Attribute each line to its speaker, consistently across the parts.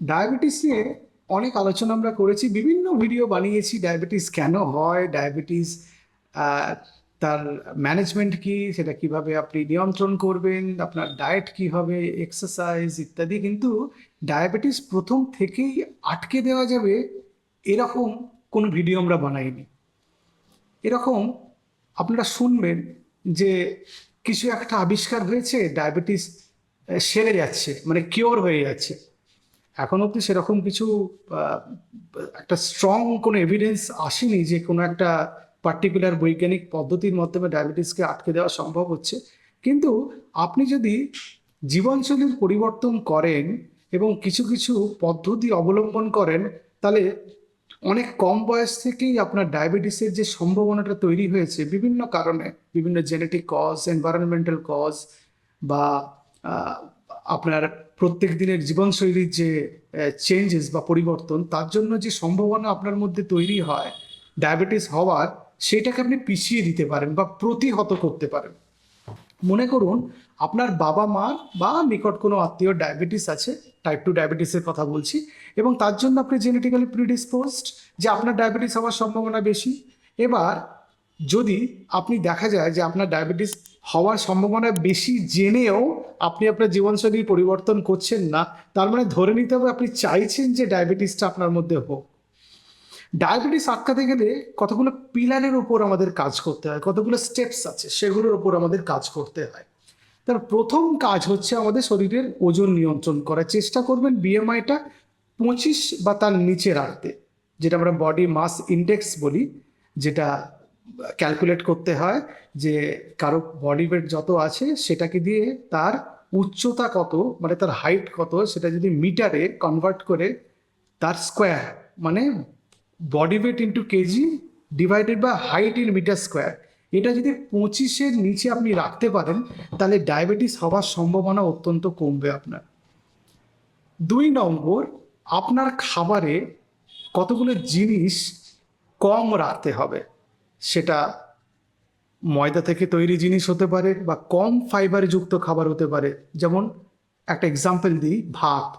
Speaker 1: Diabetes নিয়ে অনেক আলোচনা আমরা করেছি, বিভিন্ন ভিডিও বানিয়েছি, ডায়াবেটিস কেন হয়, ডায়াবেটিস তার ম্যানেজমেন্ট কি, সেটা কীভাবে আপনি নিয়ন্ত্রণ করবেন, আপনার ডায়েট কি হবে, এক্সারসাইজ ইত্যাদি, কিন্তু ডায়াবেটিস প্রথম থেকেই আটকে দেওয়া যাবে, এরকম কোনো ভিডিও আমরা বানাইনি। এরকম আপনারা শুনবেন যে কিছু একটা আবিষ্কার হয়েছে, ডায়াবেটিস সেরে যাচ্ছে মানে কিওর হয়ে যাচ্ছে। এখন অবধি সেরকম কিছু একটা স্ট্রং কোনো এভিডেন্স আসেনি যে কোনো একটা পার্টিকুলার বৈজ্ঞানিক পদ্ধতির মাধ্যমে ডায়াবেটিসকে আটকে দেওয়া সম্ভব হচ্ছে। কিন্তু আপনি যদি জীবনশৈলীর পরিবর্তন করেন এবং কিছু কিছু পদ্ধতি অবলম্বন করেন, তাহলে অনেক কম বয়স থেকেই আপনার ডায়াবেটিসের যে সম্ভাবনাটা তৈরি হয়েছে, বিভিন্ন কারণে, বিভিন্ন জেনেটিক কজ এনভায়রনমেন্টাল কজ বা আপনার প্রত্যেক দিনের জীবনশৈলীর যে চেঞ্জেস বা পরিবর্তন, তার জন্য যে সম্ভাবনা আপনার মধ্যে তৈরি হয় ডায়াবেটিস হওয়ার, সেটাকে আপনি পিছিয়ে দিতে পারেন বা প্রতিহত করতে পারেন। মনে করুন, আপনার বাবা মার বা নিকট কোনো আত্মীয় ডায়াবেটিস আছে টাইপ টু ডায়াবেটিসের কথা বলছি, এবং তার জন্য আপনি জেনেটিক্যালি প্রিডিসপোজড যে আপনার ডায়াবেটিস হওয়ার সম্ভাবনা বেশি। এবার যদি আপনি দেখা যায় যে আপনার ডায়াবেটিস হওয়ার সম্ভাবনা বেশি জেনেও আপনি আপনার জীবনশৈলী পরিবর্তন করছেন না। তার মানে ধরে নিতে হবে আপনি চাইছেন যে ডায়াবেটিসটা আপনার মধ্যে হোক। ডায়াবেটিস আটকাতে গেলে কতগুলো পিলারের উপর আমাদের কাজ করতে হয়, কতগুলো স্টেপস আছে সেগুলোর উপর আমাদের কাজ করতে হয়। তার প্রথম কাজ হচ্ছে আমাদের শরীরের ওজন নিয়ন্ত্রণ করার। চেষ্টা করবেন বিএমআইটা পঁচিশ বা তার নিচে রাখতে, যেটা আমরা বডি মাস ইন্ডেক্স বলি, যেটা ক্যালকুলেট করতে হয় যে কারও বডি ওয়েট যত আছে সেটাকে দিয়ে তার উচ্চতা কত মানে তার হাইট কত, সেটা যদি মিটারে কনভার্ট করে তার স্কোয়ার মানে body weight into KG divided by height in metre square এটা যদি পঁচিশের নিচে আপনি রাখতে পারেন, তাহলে ডায়াবেটিস হওয়ার সম্ভাবনা অত্যন্ত কমবে আপনার। দুই নম্বর, আপনার খাবারে কতগুলো জিনিস কম রাখতে হবে। সেটা ময়দা থেকে তৈরি জিনিস হতে পারে বা কম ফাইবার যুক্ত খাবার হতে পারে। যেমন একটা এক্সাম্পল দিই, ভাত।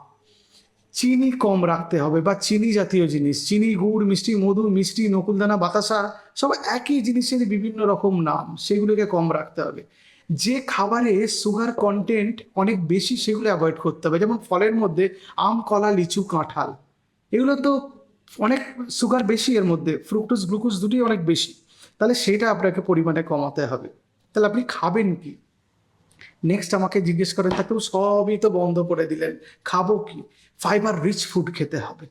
Speaker 1: চিনি কম রাখতে হবে বা চিনি জাতীয় জিনিস, চিনি, গুড়, মিষ্টি, মধু, মিষ্টি, নকুলদানা, বাতাসা, সব একই জিনিসের বিভিন্ন রকম নাম, সেগুলোকে কম রাখতে হবে। যে খাবারে সুগার কন্টেন্ট অনেক বেশি, সেগুলো অ্যাভয়েড করতে হবে। যেমন ফলের মধ্যে আম, কলা, লিচু, কাঁঠাল। এগুলো তো অনেক সুগার বেশি এর মধ্যে ফ্রুক্টোজ গ্লুকোজ দুটোই অনেক বেশি। তাহলে সেটা আপনাকে পরিমাণে কমাতে হবে। তাহলে আপনি খাবেন কি? নেক্সট আমাকে জিজ্ঞেস করেন থাকতেও সবই তো বন্ধ করে দিলেন, খাব কি? ফাইবার রিচ ফুড খেতে হবে।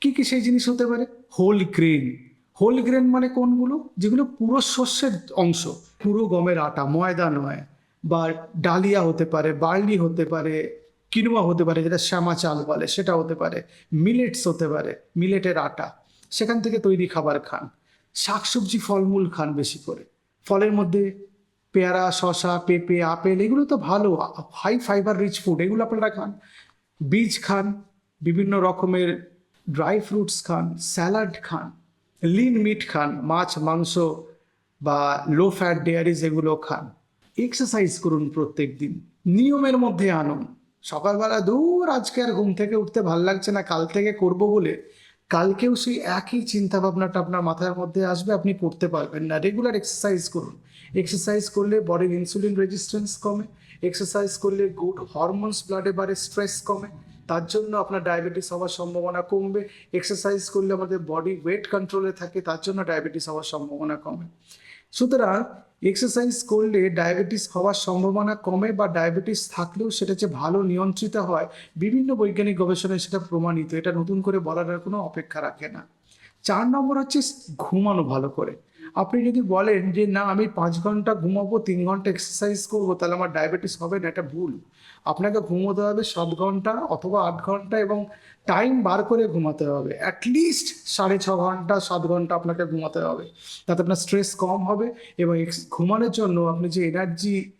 Speaker 1: কি কি সেই জিনিস হতে পারে? হোল গ্রেন হোল গ্রেন মানে কোনগুলো? যেগুলো পুরো শস্যের অংশ, পুরো গমের আটা, ময়দা নয়, বা ডালিয়া হতে পারে, বার্লি হতে পারে, কিনোয়া হতে পারে, যেটা শ্যামা চাল বলে সেটা হতে পারে, মিলেটস হতে পারে, মিলেটের আটা, সেখান থেকে তৈরি খাবার খান। শাকসবজি ফলমূল খান বেশি করে। ফলের মধ্যে পেয়ারা শশা পেঁপে, আপেল, এগুলো তো ভালো হাই ফাইবার রিচ ফুড এগুলো আপনারা খান। বীজ খান, বিভিন্ন রকমের ড্রাই ফ্রুটস খান স্যালাড খান লিন মিট খান, মাছ, মাংস বা লো ফ্যাট ডেয়ারিজ এগুলো খান। এক্সারসাইজ করুন প্রত্যেক দিন, নিয়মের মধ্যে আনুন। সকালবেলা দূর আজকে আর ঘুম থেকে উঠতে ভালো লাগছে না, কাল থেকে করব বলে কালকেও সেই একই চিন্তা ভাবনাটা আপনার মাথার মধ্যে আসবে, আপনি করতে পারবেন না। রেগুলার এক্সারসাইজ করুন। এক্সারসাইজ করলে বডির ইনসুলিন রেজিস্ট্যান্স কমে। এক্সারসাইজ করলে গুড হরমোনস ব্লাডে বাড়ে স্ট্রেস কমে। তার জন্য আপনার ডায়াবেটিস হওয়ার সম্ভাবনা কমবে। এক্সারসাইজ করলে আমাদের বডি ওয়েট কন্ট্রোলে থাকে, তার জন্য ডায়াবেটিস হওয়ার সম্ভাবনা কমে। সুতরাং এক্সারসাইজ করলে ডায়াবেটিস হওয়ার সম্ভাবনা কমে বা ডায়াবেটিস থাকলেও সেটা যে ভালো নিয়ন্ত্রিত হয়, বিভিন্ন বৈজ্ঞানিক গবেষণায় সেটা প্রমাণিত। এটা নতুন করে বলার কোনো অপেক্ষা রাখে না। চার নম্বর হচ্ছে ঘুমানো ভালো করে। আপনি যদি বলেন যে, না, আমি পাঁচ ঘণ্টা ঘুমাবো, তিন ঘণ্টা এক্সারসাইজ করব, তাহলে আমার ডায়াবেটিস হবে না, এটা ভুল। আপনাকে ঘুমোতে হবে সাত ঘণ্টা অথবা আট ঘণ্টা এবং টাইম বার করে ঘুমাতে হবে। অ্যাটলিস্ট সাড়ে ছ ঘণ্টা, সাত ঘণ্টা আপনাকে ঘুমাতে হবে। তাতে আপনার স্ট্রেস কম হবে এবং ঘুমানোর জন্য আপনি যে এনার্জি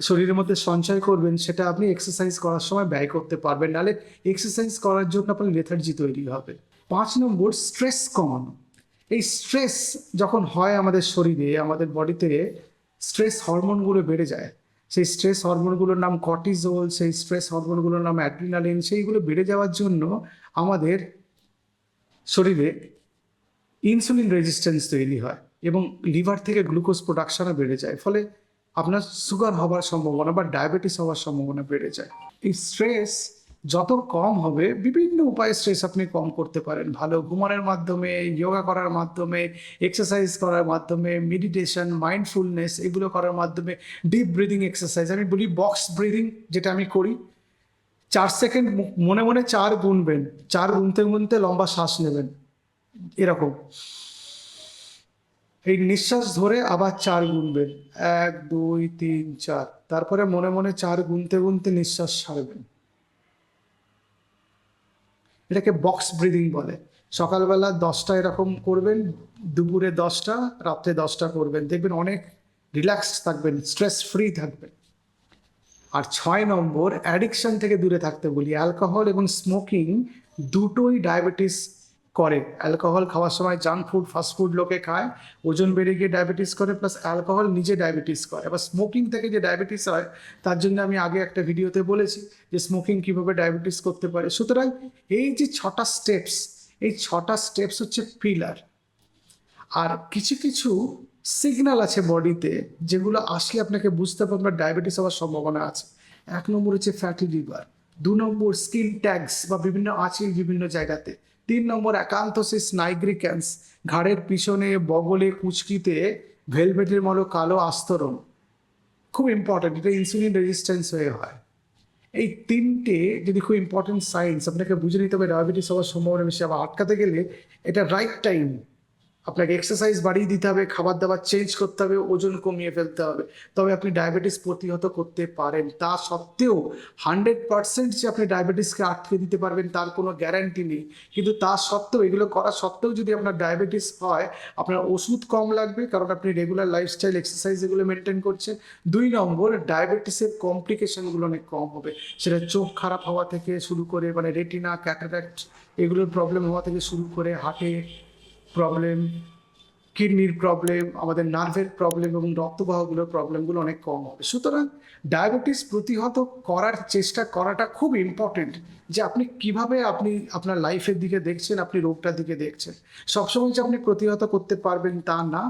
Speaker 1: শরীরের মধ্যে সঞ্চয় করবেন, সেটা আপনি এক্সারসাইজ করার সময় ব্যয় করতে পারবেন। নাহলে এক্সারসাইজ করার জন্য আপনার লেথার্জি তৈরি হবে। পাঁচ নম্বর স্ট্রেস কমানো। এই স্ট্রেস যখন হয় আমাদের শরীরে, আমাদের বডিতে স্ট্রেস হরমোনগুলো বেড়ে যায়। সেই স্ট্রেস হরমোনগুলোর নাম কর্টিজোল সেই স্ট্রেস হরমোনগুলোর নাম অ্যাড্রিনালিন সেইগুলো বেড়ে যাওয়ার জন্য আমাদের শরীরে ইনসুলিন রেজিস্ট্যান্স তৈরি হয় এবং লিভার থেকে গ্লুকোজ প্রোডাকশনও বেড়ে যায়। ফলে আপনার সুগার হওয়ার সম্ভাবনা বা ডায়াবেটিস হওয়ার সম্ভাবনা বেড়ে যায়। এই স্ট্রেস যত কম হবে, বিভিন্ন উপায়ে স্ট্রেস আপনি কম করতে পারেন। ভালো ঘুমানোর মাধ্যমে যোগা করার মাধ্যমে এক্সারসাইজ করার মাধ্যমে মেডিটেশন মাইন্ডফুলনেস এগুলো করার মাধ্যমে ডিপ ব্রিদিং এক্সারসাইজ আমি বলি বক্স ব্রিদিং যেটা আমি করি। চার সেকেন্ড মনে মনে চার গুনবেন, চার গুনতে গুনতে লম্বা শ্বাস নেবেন, এরকম। এই নিঃশ্বাস ধরে আবার চার গুনবেন, এক, দুই, তিন, চার, তারপরে মনে মনে চার গুনতে গুনতে নিঃশ্বাস ছাড়বেন। এটাকে বক্স ব্রিদিং বলে। সকালবেলা দশটা এরকম করবেন, দুপুরে দশটা, রাত্রে দশটা করবেন। দেখবেন অনেক রিল্যাক্স থাকবেন স্ট্রেস ফ্রি থাকবেন। আর ছয় নম্বর অ্যাডিকশন থেকে দূরে থাকতে বলি। অ্যালকোহল এবং স্মোকিং দুটোই ডায়াবেটিস করে। অ্যালকোহল খাওয়ার সময় জাঙ্ক ফুড ফাস্ট ফুড লোকে খায়। ওজন বেড়ে গিয়ে ডায়াবেটিস করে প্লাস অ্যালকোহল নিজে ডায়াবেটিস করে। আবার স্মোকিং থেকে যে ডায়াবেটিস হয়, তার জন্য আমি আগে একটা ভিডিওতে বলেছি যে স্মোকিং কীভাবে ডায়াবেটিস করতে পারে। সুতরাং এই যে ছটা স্টেপস এই ছটা স্টেপস হচ্ছে পিলার আর কিছু কিছু সিগন্যাল আছে বডিতে যেগুলো আসলে আপনাকে বুঝতে পারবেন ডায়াবেটিস হওয়ার সম্ভাবনা আছে। এক নম্বর হচ্ছে ফ্যাটি লিভার দু নম্বর স্কিন ট্যাগস বা বিভিন্ন আঁচিল বিভিন্ন জায়গাতে। তিন নম্বর একান্তসিস নাইগ্রিক্যান্স ঘাড়ের পিছনে বগলে কুচকিতে ভেলভেটের মতো কালো আস্তরণ। খুব ইম্পর্ট্যান্ট এটা ইনসুলিন রেজিস্ট্যান্স হয়ে হয়। এই তিনটে যদি খুব ইম্পর্টেন্ট সাইন্স আপনাকে বুঝে নিতে হবে ডায়াবেটিস হওয়ার সম্ভাবনা বেশি, আবার আটকাতে গেলে এটা রাইট টাইম আপনাকে এক্সারসাইজ বাড়িয়ে দিতে হবে খাবার দাবার চেঞ্জ করতে হবে, ওজন কমিয়ে ফেলতে হবে। তবে আপনি ডায়াবেটিস প্রতিহত করতে পারেন। তা সত্ত্বেও হান্ড্রেড পার্সেন্ট যে আপনি ডায়াবেটিসকে আটকে দিতে পারবেন, তার কোনো গ্যারান্টি নেই। কিন্তু তা সত্ত্বেও, এগুলো করা সত্ত্বেও যদি আপনার ডায়াবেটিস হয়, আপনার ওষুধ কম লাগবে, কারণ আপনি রেগুলার লাইফস্টাইল এক্সারসাইজ এগুলো মেনটেন করছেন। দুই নম্বর ডায়াবেটিসের কমপ্লিকেশনগুলো অনেক কম হবে। সেটা চোখ খারাপ হওয়া থেকে শুরু করে মানে রেটিনা ক্যাটারাক্ট এগুলোর প্রবলেম হওয়া থেকে শুরু করে হার্টে প্রবলেম কিডনির প্রবলেম আমাদের নার্ভের প্রবলেম এবং রক্তবাহগুলোর প্রবলেমগুলো অনেক কম হবে। সুতরাং ডায়াবেটিস প্রতিহত করার চেষ্টা করাটা খুব ইম্পর্টেন্ট যে আপনি কীভাবে আপনি আপনার লাইফের দিকে দেখছেন, আপনি রোগটার দিকে দেখছেন। সবসময় যে আপনি প্রতিহত করতে পারবেন তা না,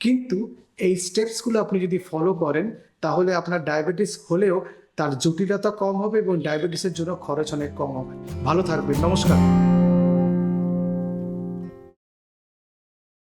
Speaker 1: কিন্তু এই স্টেপসগুলো আপনি যদি ফলো করেন, তাহলে আপনার ডায়াবেটিস হলেও তার জটিলতা কম হবে এবং ডায়াবেটিসের জন্য খরচ অনেক কম হবে। ভালো থাকবেন, নমস্কার।